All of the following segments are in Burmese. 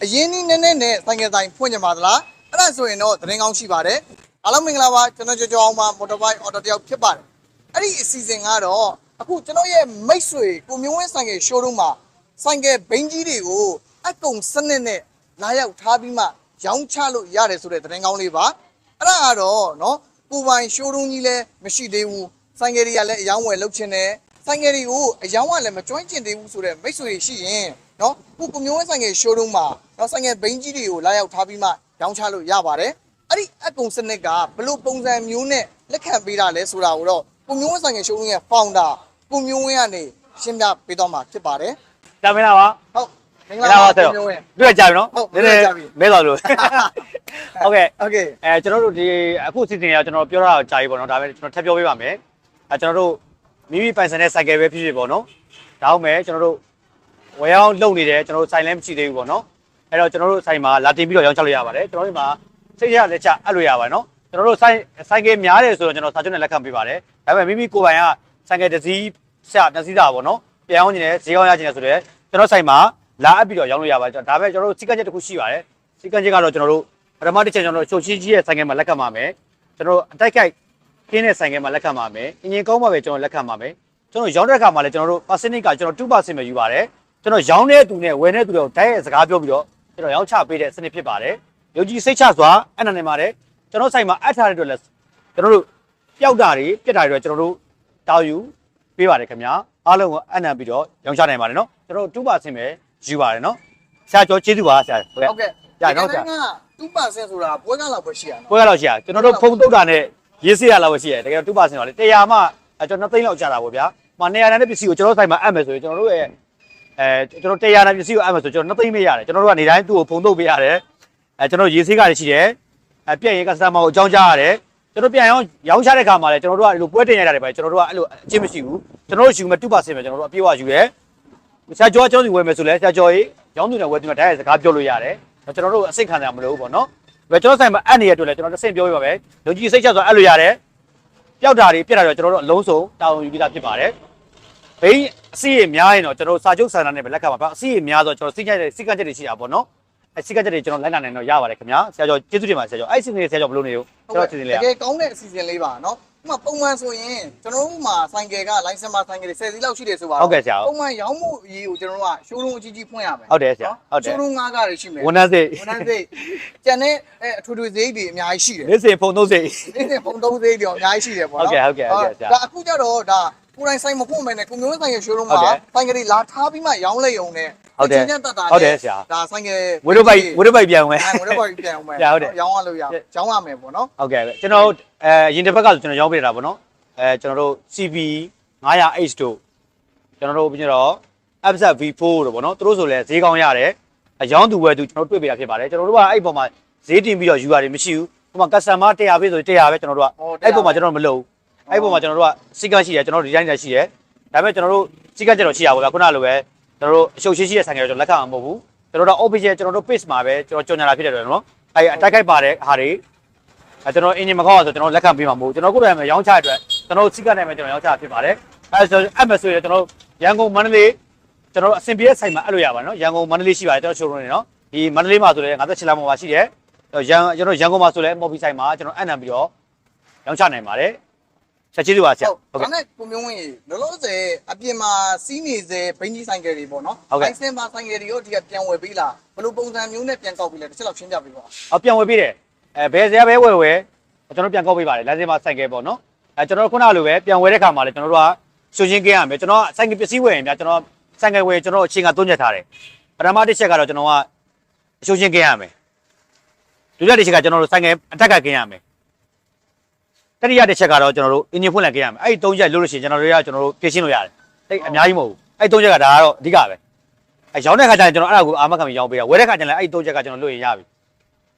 အရင်နည်းနည်းနဲ့နဲ့ဆိုင်ကယ်ဆိုင်ဖွင့်ကြပါသလားအဲ့ဒါဆိုရင်တော့သတင်းကောင်းရှိပါတယ်အားလုံးမင်္ဂလာပါကျွန်တော်ကြော်ကြော်အောင်ပါမော်တော်ဘိုက်အော်တိုတယောက်ဖြစ်ပါတယ်အဲ့ဒီအစီအစဉ်ကတော့အခုကျွန်တော်ရဲ့မိတ်ဆွေကိုမျိုးဝင်းဆိုင်ကယ် showroom မှာဆိုင်ကယ်ဘိန်းကြီးတွေကိုအကုံစနစ်နဲ့လာရောက်ထားပြီးမှရောင်းချလို့ရတယ်ဆိုတဲ့သတင်းကောင်းလေးပါအဲ့ဒါကတော့နော်ကိုပိုင် showroom ကြီးလည်းမရှိသေးဘူးဆိုင်ကယ်တွေကလည်းအယောင်းဝယ်လုပ်ချင်တယ်ဆိုင်ငယ်တွေကိုအယောင်းကလည်းမကျွမ်းကျင်သေးဘူးဆိုတော့မိတ်ဆွေတွေရှိရင် နော်ခုကိုမျိုးဝင်းဆိုင်ငယ်ရှိုးတုံးမှာနော်ဆိုင်ငယ်ဘိန်းကြီးတွေကိုလာရောက်ထားပြီးမှရောင်းချလို့ရပါတယ်အဲ့ဒီအကုံစနစ်ကဘလို့ပုံစံမျိုးနဲ့လက်ခံပေးတာလဲဆိုတာကိုတော့ကိုမျိုးဝင်းဆိုင်ငယ်ရှိုးတုံးရဲ့ founder ကိုမျိုးဝင်းကနေရှင်းပြပေးတော့မှာဖြစ်ပါတယ်ဒါမင်းလားပါဟုတ်မင်္ဂလာပါကိုမျိုးဝင်းတွေ့ကြပြီနော်ဟုတ်တွေ့ကြပြီမဲတော်လို့ဟုတ်ကဲ့ဟုတ်ကဲ့အဲကျွန်တော်တို့ဒီအခုစီစဉ်ရကျွန်တော်ပြောတာကြာပြီပေါ့နော်ဒါပဲကျွန်တော်ထပ်ပြောပေးပါမယ်အဲကျွန်တော်တို့မိမိပိုင်ဆိုင်တဲ့ cycle ပဲဖြစ်ဖြစ်ပေါ့နော်ဒါအောင်မယ်ကျွန်တော်တို့ ဝယ်အောင်လုပ်နေတယ်ကျွန်တော်တို့ဆိုင်လည်းမရှိသေးဘူးပေါ့နော်အဲ့တော့ကျွန်တော်တို့ဆိုင်မှာလာတင်ပြီးတော့ရောင်းချလို့ရပါတယ်ကျွန်တော်တို့ဒီမှာစိတ်ရလက်ချအပ်လို့ရပါတယ်နော်ကျွန်တော်တို့ဆိုင်ဆိုင်ကယ်များတယ်ဆိုတော့ကျွန်တော်စာချုပ်နဲ့လက်ခံပေးပါတယ်ဒါပေမဲ့မိမိကိုယ်ပိုင်ကဆိုင်ကယ်တစ်စီးဆက်တစ်စီးတာပေါ့နော်ပြန်အောင်နေတယ်ဈေးကောင်းရခြင်းတယ်ဆိုတော့ကျွန်တော်ဆိုင်မှာလာအပ်ပြီးတော့ရောင်းလို့ရပါတယ်ဒါပေမဲ့ကျွန်တော်တို့စီကံချက်တစ်ခုရှိပါတယ်စီကံချက်ကတော့ကျွန်တော်တို့ပထမတစ်ချက်ကျွန်တော်တို့ချုပ်ချင်းကြီးရဲ့ဆိုင်ကယ်မှာလက်ခံပါမယ်ကျွန်တော်တို့အတိုက်ခိုက်ခင်းတဲ့ဆိုင်ကယ်မှာလက်ခံပါမယ်အင်ဂျင်ကောင်းပါပဲကျွန်တော်လက်ခံပါမယ်ကျွန်တော်ရောင်းတဲ့အခါမှာလည်းကျွန်တော်တို့ percentage ကကျွန်တော်2%ပဲယူပါတယ် ကျွန်တော်ရောင်းတဲ့သူနဲ့ဝယ်တဲ့သူတွေကိုတိုက်ရိုက်စကားပြောပြီးတော့ကျွန်တော်ရောင်းချပေးတဲ့စနစ်ဖြစ်ပါတယ်ယုံကြည်စိတ်ချစွာအဲ့နာနေပါတယ်ကျွန်တော်ဆိုင်မှာအပ်ထားတဲ့အတွက်လည်းကျွန်တော်တို့ပျောက်တာတွေပြက်တာတွေတော့ကျွန်တော်တို့တောင်းယူပေးပါတယ်ခင်ဗျာအားလုံးကိုအနံပြီးတော့ရောင်းချနိုင်ပါတယ်နော်ကျွန်တော်တို့2%ပဲယူပါတယ်နော်ဆရာကျော်ကျေးဇူးပါဆရာဟုတ်ကဲ့ဟုတ်ကဲ့ရနော်ဆရာက2%ဆိုတာပွဲကလောက်ပဲရှိရနော်ပွဲရလောက်ရှိရကျွန်တော်တို့ဖုန်းတုတ်တာနဲ့ရေးစေးရလောက်ပဲရှိရတကယ်တော့2%ပါလေ100မှအဲကျွန်တော်2သိန်းလောက်ကြာတာပေါ့ဗျာမ200တန်းတဲ့ပစ္စည်းကိုကျွန်တော်တို့ဆိုင်မှာအပ်မယ်ဆိုရင်ကျွန်တော်တို့ရဲ့ အဲကျွန်တော်100တန်းပစ္စည်းကိုအပ်မယ်ဆိုကျွန်တော်2သိန်းပေးရတယ်ကျွန်တော်တို့ကနေတိုင်းသူ့ကိုဖုန်းတုတ်ပေးရတယ်အဲကျွန်တော်ရေးစေးကလည်းရှိတယ်အဲပြည့်ရင်ကစတမာကိုအကြောင်းကြားရတယ်ကျွန်တော်ပြန်ရောင်းရောင်းချတဲ့ခါမှာလည်းကျွန်တော်တို့ကအဲ့လိုပွဲတင်ရတယ်ပဲကျွန်တော်တို့ကအဲ့လိုအချင်းမရှိဘူးကျွန်တော်တို့ယူမဲ့2%ပဲကျွန်တော်တို့အပြည့်အဝယူတယ်ဆရာကျော်ကကျွန်တော်စီဝယ်မယ်ဆိုလဲဆရာကျော်ကြီးရောင်းသူနဲ့ဝယ်သူနဲ့တိုင်းရိုက်စကားပြောလို့ရတယ်ကျွန်တော်တို့အစိတ်ခံတယ်မလို့ဘူးပေါ့နော်ဘယ်ကျွန်တော်ဆိုင်မှာအပ်နေတဲ့အတွက်လည်းကျွန်တော်တစ်ဆင့်ပြောပြပါမယ်။လုံကြီးစိတ်ချဆိုအပ်လို့ရတယ်။ပျောက်တာတွေပြက်တာတွေကျွန်တော်တို့အလုံးစုံတာဝန်ယူပြီးသားဖြစ်ပါတယ်။ ဘိန်းအစီရများရင်တော့ကျွန်တော်တို့စာချုပ်ဆန္ဒနဲ့ပဲလက်ခံပါပါ။အစီရများဆိုကျွန်တော်စိတ်ကြိုက်တဲ့စိတ်ကချက်တွေရှိတာပေါ့နော်။အဲစိတ်ကချက်တွေကျွန်တော်လိုက်နိုင်တော့ရပါတယ်ခင်ဗျာ။ဆရာကျော်ကျေးဇူးတင်ပါတယ်ဆရာကျော်။အဲ့ဒီစိတ်နေဆရာကျော်ဘယ်လိုနေရောကျွန်တော်စီစဉ်လေးတကယ်ကောင်းတဲ့အစီအစဉ်လေးပါနော်ဥပမာပုံမှန်ဆိုရင်ကျွန်တော်တို့မှာဆိုင်ကယ်က license မှာဆိုင်ကယ်တွေ10စီးလောက်ရှိတယ်ဆိုပါဟုတ်ကဲ့ဆရာပုံမှန်ရောင်းမှုအရေးကိုကျွန်တော်တို့က showroom အကြီးကြီးဖွင့်ရမယ်ဟုတ်တယ်ဆရာဟုတ်တယ် showroom ငါးကားတွေရှိမယ်ဝန်ထမ်းစိတ်ဝန်ထမ်းစိတ်ကျန်တဲ့အဲအထွေထွေဈေးတွေအများကြီးရှိတယ်နေ့စဉ်ဖုန်းသုံးစိတ်နေ့စဉ်ပုံသုံးဈေးတွေအများကြီးရှိတယ်ပေါ့နော်ဟုတ်ကဲ့ဟုတ်ကဲ့ဟုတ်ကဲ့ဆရာဒါအခုကျတော့ဒါ ကိုယ်တိုင်ဆိုင်မဖွင့်မယ်နဲ့ကိုမျိုးဆိုင်ကယ် showroom ဟုတ်မှာတယ်ဆိုင်ကယ်တွေလာထားပြီးမှရောင်းလိုက်အောင်နဲ့ဟုတ်တယ်အချင်းချင်းတက်တာဟုတ်တယ်ဆရာဒါဆိုင်ကယ်ဝိရုပ်ပိုက်ဝိရုပ်ပိုက်ပြန်ဝင်အဲဝိရုပ်ပိုက်ပြန်အောင်မယ်ဆရာဟုတ်တယ်ရောင်းရလို့ရရောင်းရမယ်ပေါ့နော်ဟုတ်ကဲ့ပဲကျွန်တော်တို့အဲရင်တစ်ဘက်ကဆိုကျွန်တော်ရောင်းပေးတာပေါ့နော်အဲကျွန်တော်တို့ CB 900H တို့ကျွန်တော်တို့ပြီးတော့ Upset V4 တို့ပေါ့နော်သူတို့ဆိုလဲဈေးကောင်းရတယ်အရောင်းသူဝယ်သူကျွန်တော်တို့တွေ့ပေးတာဖြစ်ပါတယ်ကျွန်တော်တို့ကအဲ့ပေါ်မှာဈေးတင်ပြီးတော့ယူရတယ်မရှိဘူးဟိုမှာ customer 100ပေးဆို100ပဲကျွန်တော်တို့ကအဲ့ပေါ်မှာကျွန်တော်တို့မလုပ်ဘူး အဲ့ပေါ်မှာကျွန်တော်တို့ကစီကန်းရှိတယ်ကျွန်တော်တို့ဒီဇိုင်းတွေရှိတယ်ဒါပေမဲ့ကျွန်တော်တို့စီကန်းကျတော့ရှိရပါဗျာခုနလိုပဲကျွန်တော်တို့အရှုပ်ရှိရှိတဲ့ဆိုင်ကကျွန်တော်လက်ခံမှာမဟုတ်ဘူးကျွန်တော်တို့ official ကျွန်တော်တို့ page မှာပဲကျွန်တော်ကြော်ညာတာဖြစ်တယ်တော့နော်အဲ့အတိုက်ခိုက်ပါတဲ့ဟာတွေအဲကျွန်တော်အင်ဂျင်မကောင်းအောင်ဆိုကျွန်တော်လက်ခံပေးမှာမဟုတ်ဘူးကျွန်တော်ကိုယ်တိုင်မှာရောင်းချတဲ့အတွက်ကျွန်တော်စီကနဲ့ပဲကျွန်တော်ရောင်းချဖြစ်ပါတယ်အဲဆိုအမဆိုရင်ကျွန်တော်ရန်ကုန်မန္တလေးကျွန်တော်အစင်ပြေတဲ့ဆိုင်မှာအဲ့လိုရပါတယ်နော်ရန်ကုန်မန္တလေးရှိပါတယ်ကျွန်တော် showroom နေနော်ဒီမန္တလေးမှာဆိုလည်း56လမ်းပေါ်မှာရှိတယ်ရန်ကျွန်တော်ရန်ကုန်မှာဆိုလည်းမော်ဘီဆိုင်မှာကျွန်တော်အနံပြီးတော့ရောင်းချနိုင်ပါတယ် ဆက်ကျေးဇူးပါဆရာဟုတ်ဟုတ်ဒါကဲ့နဲ့ကိုမျိုးဝင်းရေလောလောဆယ်အပြင်မှာစီးနေစေဘိန်းကြီးဆိုင်ကယ်တွေပေါ့နော်ဟုတ်ကဲ့လိုင်စင်မှာဆိုင်ကယ်တွေရောဒီကပြန်ဝယ်ပေးလားဘယ်လိုပုံစံမျိုးနဲ့ပြန်ကောက်ပေးလဲတစ်ချက်လောက်ရှင်းပြပေးပါအော်ပြန်ဝယ်ပေးတယ်အဲဘယ်ဆရာပဲဝယ်ဝယ်ကျွန်တော်ပြန်ကောက်ပေးပါတယ်လမ်းစင်မှာဆိုင်ကယ်ပေါ့နော်အဲကျွန်တော်ခုနလိုပဲပြန်ဝယ်တဲ့ခါမှာလည်းကျွန်တော်တို့ကရှုံချင်းကင်းရမယ်ကျွန်တော်ဆိုင်ကယ်ပစ္စည်းဝယ်ရင်ဗျာကျွန်တော်ဆိုင်ကယ်ဝယ်ကျွန်တော်အချိန်ကသွင်းချက်ထားတယ်ပထမတစ်ချက်ကတော့ကျွန်တော်ကအရှုံချင်းကင်းရမယ်ဒုတိယတစ်ချက်ကကျွန်တော်တို့ဆိုင်ကယ်အထက်ကကင်းရမယ် တတိယတစ်ချက်ကတော့ကျွန်တော်တို့အင်ဂျင်ဖွင့်လက်ကင်းရမယ်အဲ့ဒီသုံးချက်လို့လို့ရှိရင်ကျွန်တော်တို့ကကျွန်တော်တို့ပြင်ရှင်းလို့ရတယ်အဲ့အများကြီးမဟုတ်ဘူးအဲ့ဒီသုံးချက်ကဒါကတော့အဓိကပဲအဲရောင်းတဲ့ခါကျရင်ကျွန်တော်အဲ့ဒါကိုအာမခံပြီးရောင်းပေးတာဝယ်တဲ့ခါကျရင်လည်းအဲ့ဒီသုံးချက်ကကျွန်တော်လွတ်ရင်ရပြီ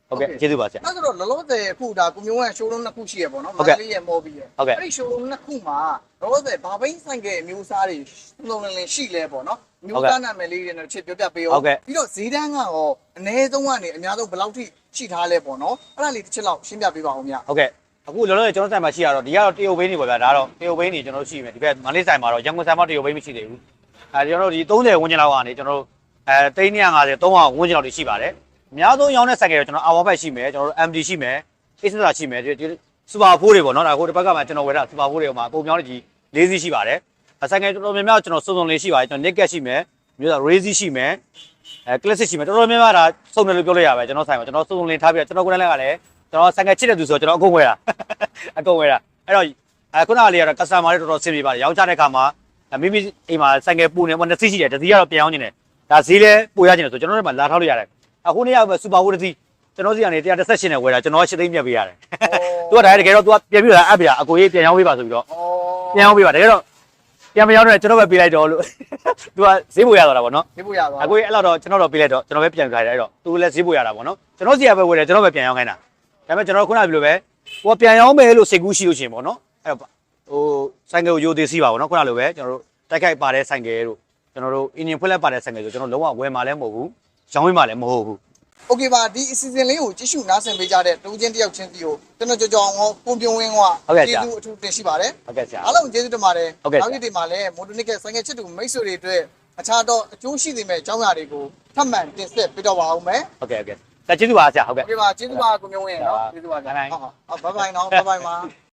ဟုတ်ကဲ့ကျေးဇူးပါဆရာအဲ့ဆိုတော့လောလောဆယ်အခုဒါကိုမျိုးဝင်း showroom နှစ်ခုရှိရပေါ့နော်ဟုတ်ကဲ့လေးရဲ့မော်ဘီရဲ့ဟုတ်ကဲ့အဲ့ဒီ showroom နှစ်ခုမှာလောလောဆယ်ဘာဘိန်းဆိုင်ကယ်အမျိုးအစားတွေလုံးလုံးလင်းရှိလဲပေါ့နော်အမျိုးအစားနာမည်လေးတွေနဲ့တစ်ချက်ပြောပြပေးဟုအောင်တ်ကဲ့ပြီးတော့ဈေးတန်းကရောအနည်းဆုံးကနေအများဆုံးဘယ်လောက်ထိရှိထားလဲပေါ့နော်အဲ့ဒါလေးတစ်ချက်လောက်ရှင်းပြပေးပါဦးမြဟုတ်ကဲ့ အခုလောလောဆယ်ကျွန်တော်ဆိုင်မှာရှိရတော့ဒီကတော့တရုတ်ဘိန်းနေပါဗျာဒါတော့တရုတ်ဘိန်းနေကျွန်တော်တို့ရှိမယ်ဒီဘက်မန္တလေးဆိုင်မှာတော့ရန်ကုန်ဆိုင်မှာတရုတ်ဘိန်းမရှိသေးဘူးအဲကျွန်တော်တို့ဒီ30ဝန်းကျင်လောက်ကနေကျွန်တော်တို့အဲ350 300ဝန်းကျင်လောက်ရှိပါတယ်အများဆုံးရောင်းတဲ့ဆိုင်ကယ်တော့ကျွန်တော်အာဝါဘက်ရှိမယ်ကျွန်တော်တို့ MD ရှိမယ် A စတာရှိမယ်ဒီစူပါဖိုးတွေပေါ့နော်ဒါဟိုတစ်ဘက်ကမှကျွန်တော်ဝယ်တာစူပါဖိုးတွေမှာပုံပြောင်းကြီး၄စီးရှိပါတယ်ဆိုင်ကယ်တော်တော်များများကျွန်တော်စုံစုံလေးရှိပါတယ်ကျွန်တော် naked ရှိမယ်မျိုးသား razy ရှိမယ်အဲ classic ရှိမယ်တော်တော်များများဒါစုံတယ်လို့ပြောလို့ရပါတယ်ကျွန်တော်ဆိုင်မှာကျွန်တော်စုံစုံလေးထားပြီးတော့ကျွန်တော်ကိုယ်တိုင်လည်းကလည်း ကျွန်တော်ဆိုင်ကယ်ချစ်တဲ့သူဆိုတော့ကျွန်တော်အကုန်ဝယ်တာအကုန်ဝယ်တာအဲ့တော့အဲခုနကလေးကတော့ customer တွေတော်တော်ဆင်ပြေပါတယ်ရောင်းချတဲ့အခါမှာမိမိအိမ်မှာဆိုင်ကယ်ပူနေမှနှစ်စီးရှိတယ်တစ်စီးကတော့ပြန်အောင်နေတယ်ဒါဈေးလဲပိုရကျင်တယ်ဆိုကျွန်တော်တို့မှာလာထောက်လို့ရတယ်အခုနေ့ကစူပါဝိုးတစ်စီးကျွန်တော်စီကနေ118နဲ့ဝယ်တာကျွန်တော်8သိန်းမြတ်ပေးရတယ်သူကဒါတကယ်တော့ तू ပြန်ပြီးတော့အပ်ပြအကိုကြီးပြန်ရောင်းပေးပါဆိုပြီးတော့ ဩ ပြန်ရောင်းပေးပါတကယ်တော့ပြန်မရောင်းတော့ကျွန်တော်ပဲပေးလိုက်တော့လို့ तू ကဈေးပိုရသွားတာပေါ့နော် ဒီဖို့ရသွား အကိုကြီးအဲ့လောက်တော့ကျွန်တော်တော့ပေးလိုက်တော့ကျွန်တော်ပဲပြန်ခိုင်းတယ်အဲ့တော့ तू လည်းဈေးပိုရတာပေါ့နော်ကျွန်တော်စီကပဲဝယ်တယ်ကျွန်တော်ပဲပြန်ရောင်းခိုင်းတာ ဒါပေမဲ့ကျွန်တော်ခုနကပြောလိုပဲဟိုကပြန်ရောင်းမယ်လို့စိတ်ကူးရှိလို့ရှိရင်ပေါ့နော်အဲ့တော့ဟိုဆိုင်ကယ်ကိုယိုသေးစီးပါပေါ့နော်ခုနလိုပဲကျွန်တော်တို့တိုက်ခိုက်ပါတဲ့ဆိုင်ကယ်တို့ကျွန်တော်တို့အင်ဂျင်ဖွက်လက်ပါတဲ့ဆိုင်ကယ်ဆိုကျွန်တော်လုံးဝဝယ်မှာလည်းမဟုတ်ဘူးရောင်းဝေးမှာလည်းမဟုတ်ဘူး โอเคပါဒီအစီအစဉ်လေးကိုကြည့်ရှုနားဆင်ပေးကြတဲ့တူချင်းတယောက်ချင်းစီကိုကျွန်တော်ကြောကြောအောင်ပုံပြုံးဝင်းကကျေးဇူးအထူးတင်ရှိပါတယ် ဟုတ်ကဲ့ဆရာ အားလုံးကျေးဇူးတင်ပါတယ် ဟုတ်ကဲ့ နောက်ရက်တွေမှာလည်းမိုတိုနစ်ကဆိုင်ငယ်ချစ်တူမိတ်ဆွေတွေအတွက်အခြားတော့အကျိုးရှိစေမယ့်အကြောင်းအရာတွေကိုထပ်မံတင်ဆက်ပေးတော့ပါအောင်မယ် ဟုတ်ကဲ့ဟုတ်ကဲ့ ဒါကျေးဇူးပါဆရာဟုတ်ကဲ့ ဟုတ်ကဲ့ပါကျေးဇူးပါကိုမျိုးဝင်းနော်ကျေးဇူးပါဆရာဟုတ်ဟုတ်ဘိုင်ဘိုင်နော်ဘိုင်ဘိုင်ပါ